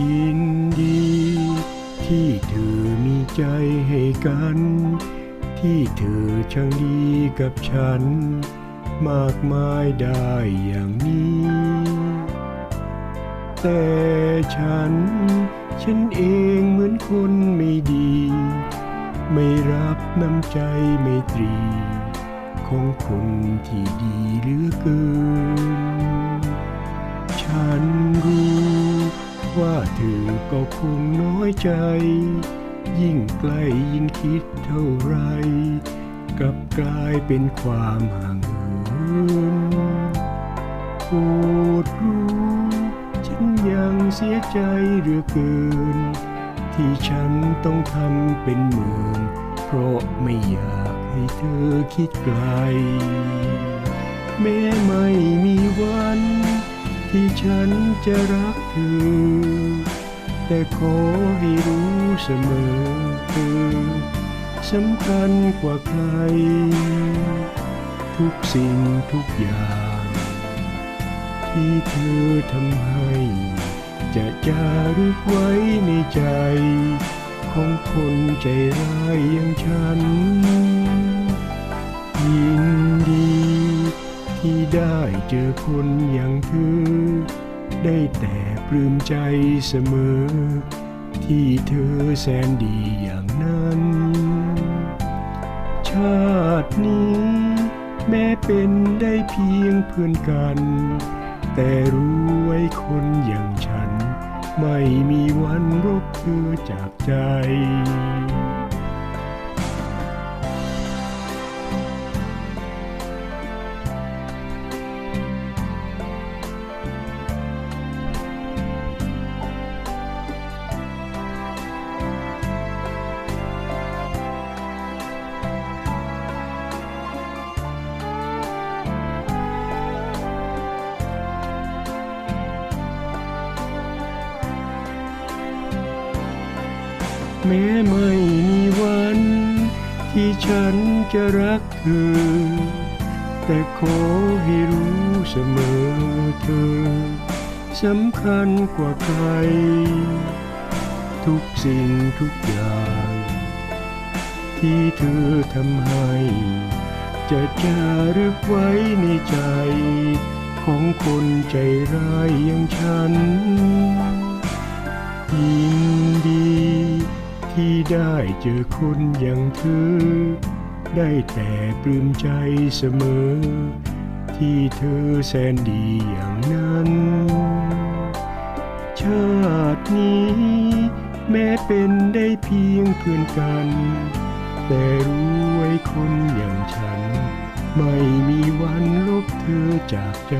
ยินดี ที่เธอมีใจให้กัน ที่เธอช่างดีกับฉัน มากมายได้อย่างนี้ แต่ฉัน ฉันเองเหมือนคนไม่ดี ไม่รับน้ำใจไม่ตรี ของคนที่ดีเหลือเกิน ฉันรู้ ว่าเธอก็คงน้อยใจ ยิ่งใกล้ยิ่งคิดเท่าไร กลับกลายเป็นความห่างเหินโปรดรู้ ยังเสียใจเหลือเกิน ที่ฉันต้องทำเป็นเหมือนเพราะไม่อยากให้เธอคิดไกล แม้ไม่มีวัน ที่ฉันจะรักเธอ แต่ขอให้รู้เสมอเธอสำคัญกว่าใคร ทุกสิ่งทุกอย่าง ที่เธอทำให้ จะจารึกไว้ในใจ ของคนใจร้ายอย่างฉัน ยินดี ที่ได้เจอคนอย่างเธอ ได้แต่ปลื้มใจเสมอ ที่เธอแสนดีอย่างนั้น ชาตินี้ แม้เป็นได้เพียงเพื่อนกัน แต่รู้ไว้คนอย่างฉัน ไม่มีวันรบเธอจากใจ แม้ไม่มีวัน ที่ฉันจะรักเธอ แต่ขอให้รู้เสมอเธอสำคัญกว่าใคร ทุกสิ่งทุกอย่าง ที่เธอทำให้ จะจารึกไว้ในใจ ของคนใจร้ายอย่างฉันยินดี ที่ได้เจอคนอย่างเธอ ได้แต่ปลื้มใจเสมอ ที่เธอแสนดีอย่างนั้น ชาตินี้ แม้เป็นได้เพียงเพื่อนกัน แต่รู้ไว้คนอย่างฉัน ไม่มีวันลบเธอจากใจ